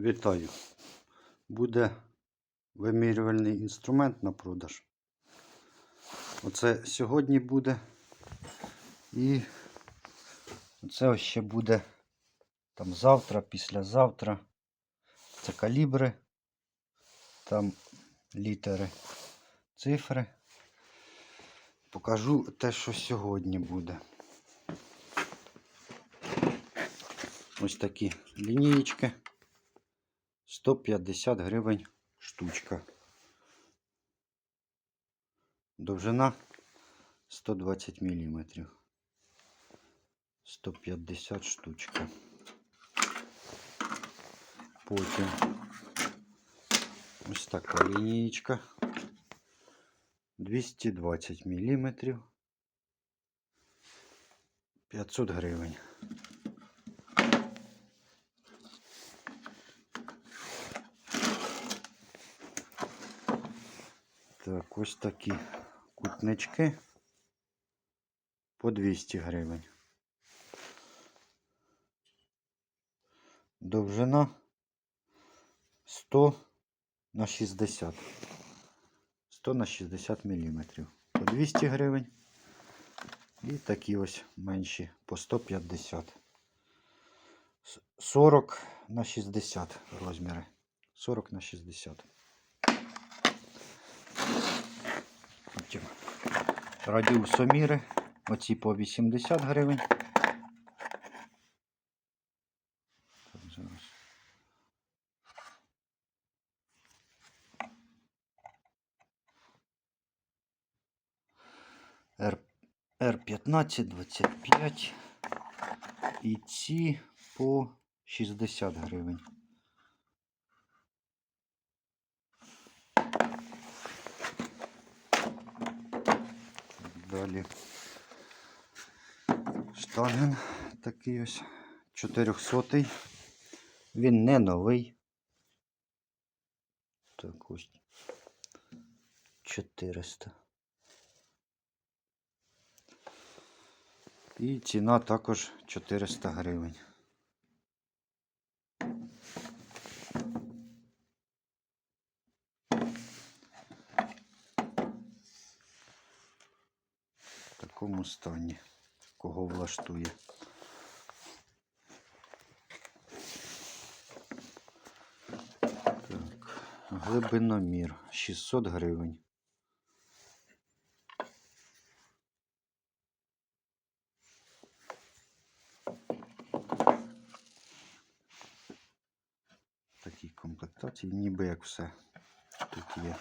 Вітаю. Буде вимірювальний інструмент на продаж. Оце сьогодні буде. І це ще буде там завтра, післязавтра. Це калібри. Там літери, цифри. Покажу те, що сьогодні буде. Ось такі лінієчки. 150 гривень штучка. Довжина 120 мм. 150 штучка. Потім ось така лінієчка. 220 мм. 500 гривень. Так, ось такі кутнички по 200 гривень. Довжина 100 на 60. 100 на 60 мм. По 200 гривень. І такі ось менші по 150. С- 40 на 60 розміри. 40 на 60. Потім радіусоміри. Оці по 80 гривень. Так, зараз. Р, Р15, 25. І ці по 60 гривень. Далі штанген такий ось 400. Він не новий. Так ось 400. І ціна також 400 гривень. Такому стані, кого влаштує. Так, глибиномір 600 гривень. Такі комплектації, ніби як все тут є.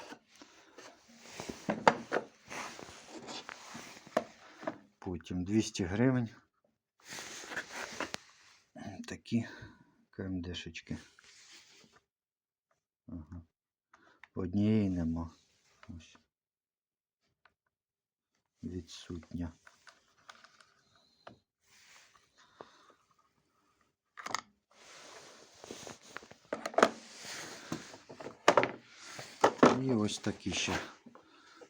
Потім 200 гривень. Такі КМДшечки. Ага. Однієї нема. Ось. Відсутня. І ось такі ще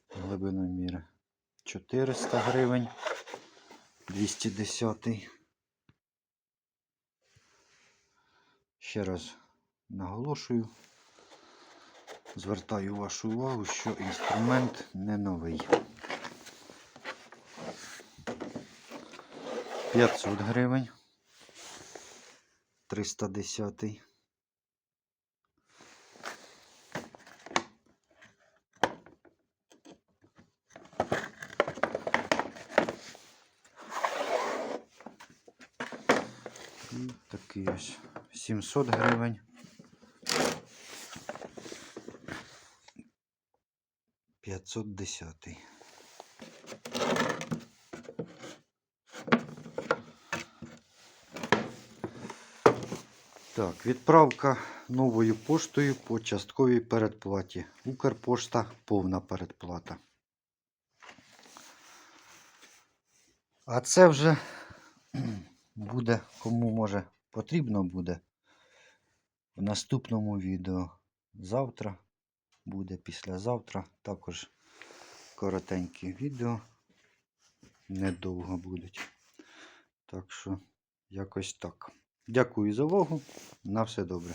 глибиноміри. 400 гривень. 210. Ще раз наголошую. Звертаю вашу увагу, що інструмент не новий. 500 гривень. 310. Такий ось 700 гривень. 510. Так, відправка новою поштою по частковій передплаті. Укрпошта повна передплата. А це вже буде, кому може потрібно буде в наступному відео. Завтра буде післязавтра. Також коротенькі відео. Недовго будуть. Так що, якось так. Дякую за увагу. На все добре.